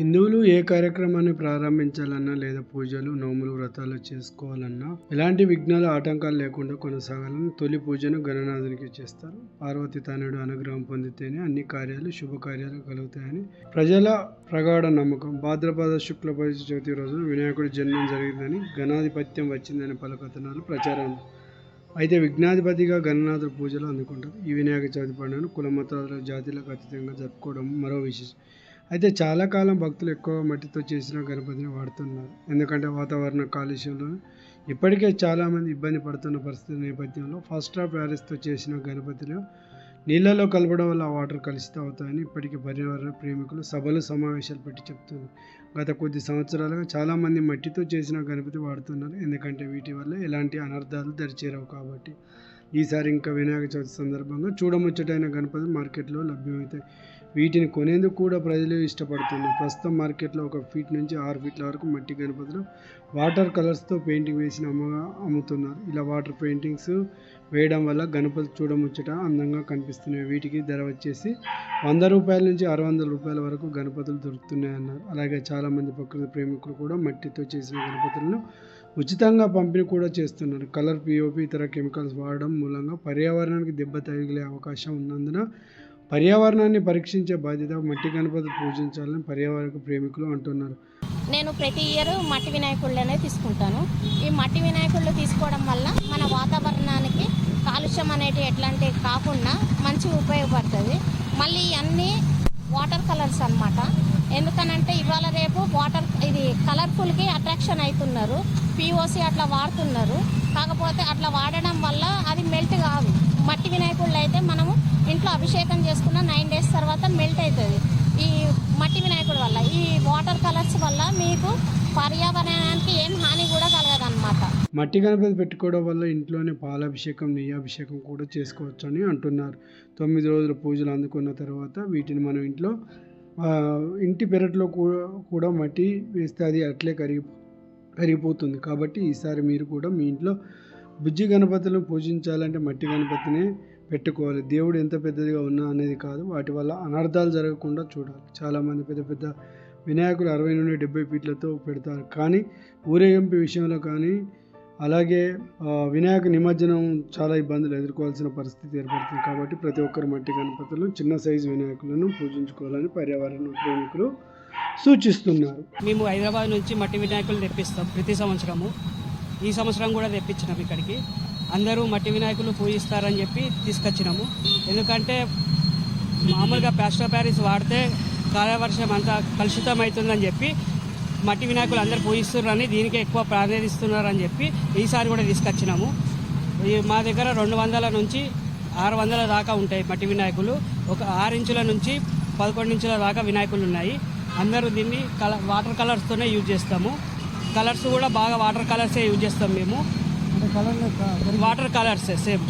హిందువులు ఏ కార్యక్రమాన్ని ప్రారంభించాలన్నా లేదా పూజలు నోములు వ్రతాలు చేసుకోవాలన్నా ఎలాంటి విఘ్నాలు ఆటంకాలు లేకుండా కొనసాగాలని తొలి పూజను గణనాథునికి చేస్తారు. పార్వతి తనుడు అనుగ్రహం పొందితేనే అన్ని కార్యాలు శుభకార్యాలు కలుగుతాయని ప్రజల ప్రగాఢ నమ్మకం. భాద్రపద శుక్ల చవితి రోజున వినాయకుడి జన్మం జరిగిందని గణాధిపత్యం వచ్చిందని పలు కథనాలు ప్రచారం. అయితే విఘ్నాధిపతిగా గణనాథుడు పూజలు అందుకుంటారు. ఈ వినాయక చవితి పండుగను కుల మతాల జాతీయులకు అతీతంగా జరుపుకోవడం మరో విశేషం. అయితే చాలా కాలం భక్తులు ఎక్కువ మట్టితో చేసిన గణపతిని వాడుతున్నారు. ఎందుకంటే వాతావరణ కాలుష్యంలో ఇప్పటికే చాలామంది ఇబ్బంది పడుతున్న పరిస్థితి నేపథ్యంలో ఫస్ట్ ఆఫ్ ప్యారిస్తో చేసిన గణపతిలో నీళ్ళలో కలపడం వల్ల ఆ వాటర్ కలుషితం అవుతాయని ఇప్పటికీ పర్యావరణ ప్రేమికులు సభలు సమావేశాలు పెట్టి చెప్తున్నారు. గత కొద్ది సంవత్సరాలుగా చాలామంది మట్టితో చేసిన గణపతి వాడుతున్నారు. ఎందుకంటే వీటి వల్ల ఎలాంటి అనర్థాలు దరిచేరవు కాబట్టి. ఈసారి ఇంకా వినాయక చవితి సందర్భంగా చూడముచ్చటైన గణపతి మార్కెట్లో లభ్యమవుతాయి వీటిని కొనేందుకు కూడా ప్రజలు ఇష్టపడుతున్నారు. ప్రస్తుతం మార్కెట్లో ఒక ఫీట్ నుంచి ఆరు ఫీట్ల వరకు మట్టి గణపతులు వాటర్ కలర్స్తో పెయింటింగ్ వేసిన అమ్మగా అమ్ముతున్నారు. ఇలా వాటర్ పెయింటింగ్స్ వేయడం వల్ల గణపతి చూడముచ్చట అందంగా కనిపిస్తున్నాయి. వీటికి ధర వచ్చేసి వంద రూపాయల నుంచి ఆరు వందల రూపాయల వరకు గణపతులు దొరుకుతున్నాయన్నారు. అలాగే చాలామంది ప్రకృతి ప్రేమికులు కూడా మట్టితో చేసిన గణపతులను ఉచితంగా పంపిణీ కూడా చేస్తున్నారు. కలర్ పిఓపి ఇతర కెమికల్స్ వాడడం మూలంగా పర్యావరణానికి దెబ్బ తగిలే అవకాశం ఉన్నందున పర్యావరణాన్ని పరీక్షించే బాధ్యత మట్టి గణపతి పూజించాలని పర్యావరణ ప్రేమికులు అంటున్నారు. నేను ప్రతి ఇయర్ మట్టి వినాయకుళ్ళనే తీసుకుంటాను. ఈ మట్టి వినాయకుళ్ళు తీసుకోవడం వల్ల మన వాతావరణానికి కాలుష్యం అనేటివి ఎట్లాంటివి కాకుండా మంచి ఉపయోగపడుతుంది. మళ్ళీ అన్నీ వాటర్ కలర్స్ అన్నమాట. ఎందుకనంటే ఇవాళ రేపు వాటర్ ఇది కలర్ఫుల్కి అట్రాక్షన్ అవుతున్నారు పిఓసి అట్లా వాడుతున్నారు. కాకపోతే అట్లా వాడడం వల్ల అది మెల్ట్ కాదు. మట్టి వినాయకుళ్ళు అయితే మనము ఇంట్లో అభిషేకం చేసుకున్న నైన్ డేస్ తర్వాత మెల్ట్ అవుతుంది ఈ మట్టి వినాయకుడి వల్ల ఈ వాటర్ కలర్స్ వల్ల మీకు పర్యావరణానికి ఏం హాని కూడా కలగదన్నమాట. మట్టి గణపతి పెట్టుకోవడం వల్ల ఇంట్లోనే పాలాభిషేకం నెయ్యాభిషేకం కూడా చేసుకోవచ్చు అని అంటున్నారు. తొమ్మిది రోజుల పూజలు అందుకున్న తర్వాత వీటిని మనం ఇంట్లో ఇంటి పెరట్లో కూడా కూడా మట్టి వేస్తే అది అట్లే కరిగి కరిగిపోతుంది. కాబట్టి ఈసారి మీరు కూడా మీ ఇంట్లో బుజ్జి గణపతులను పూజించాలంటే మట్టి గణపతినే పెట్టుకోవాలి. దేవుడు ఎంత పెద్దదిగా ఉన్నా అనేది కాదు. వాటి వల్ల అనర్థాలు జరగకుండా చూడాలి. చాలామంది పెద్ద పెద్ద వినాయకులు అరవై నుండి డెబ్బై ఫీట్లతో పెడతారు. కానీ ఊరేగింపు విషయంలో కానీ అలాగే వినాయక నిమజ్జనం చాలా ఇబ్బందులు ఎదుర్కోవాల్సిన పరిస్థితి ఏర్పడుతుంది కాబట్టి ప్రతి ఒక్కరు మట్టి గణపతులు చిన్న సైజు వినాయకులను పూజించుకోవాలని పర్యావరణ ప్రేమికులు సూచిస్తున్నారు. మేము హైదరాబాద్ నుంచి మట్టి వినాయకులు తెప్పిస్తాం ప్రతి సంవత్సరము. ఈ సంవత్సరం కూడా తెప్పించినాం ఇక్కడికి. అందరూ మట్టి వినాయకులు పూజిస్తారని చెప్పి తీసుకొచ్చినాము. ఎందుకంటే మామూలుగా ప్లాస్టర్ ప్యారిస్ వాడితే కాలవర్షం అంతా కలుషితం అవుతుందని చెప్పి మట్టి వినాయకులు అందరూ పూజిస్తున్నారని దీనికి ఎక్కువ ప్రాధాన్యత ఇస్తున్నారని చెప్పి ఈసారి కూడా తీసుకొచ్చినాము. మా దగ్గర రెండు వందల నుంచి ఆరు వందల దాకా ఉంటాయి మట్టి వినాయకులు. ఒక ఆరు ఇంచుల నుంచి పదకొండు ఇంచుల దాకా వినాయకులు ఉన్నాయి. అందరూ దీన్ని కల వాటర్ కలర్స్తోనే యూజ్ చేస్తాము. కలర్స్ కూడా బాగా వాటర్ కలర్సే యూజ్ చేస్తాం మేము. వాటర్ కలర్సే సేమ్.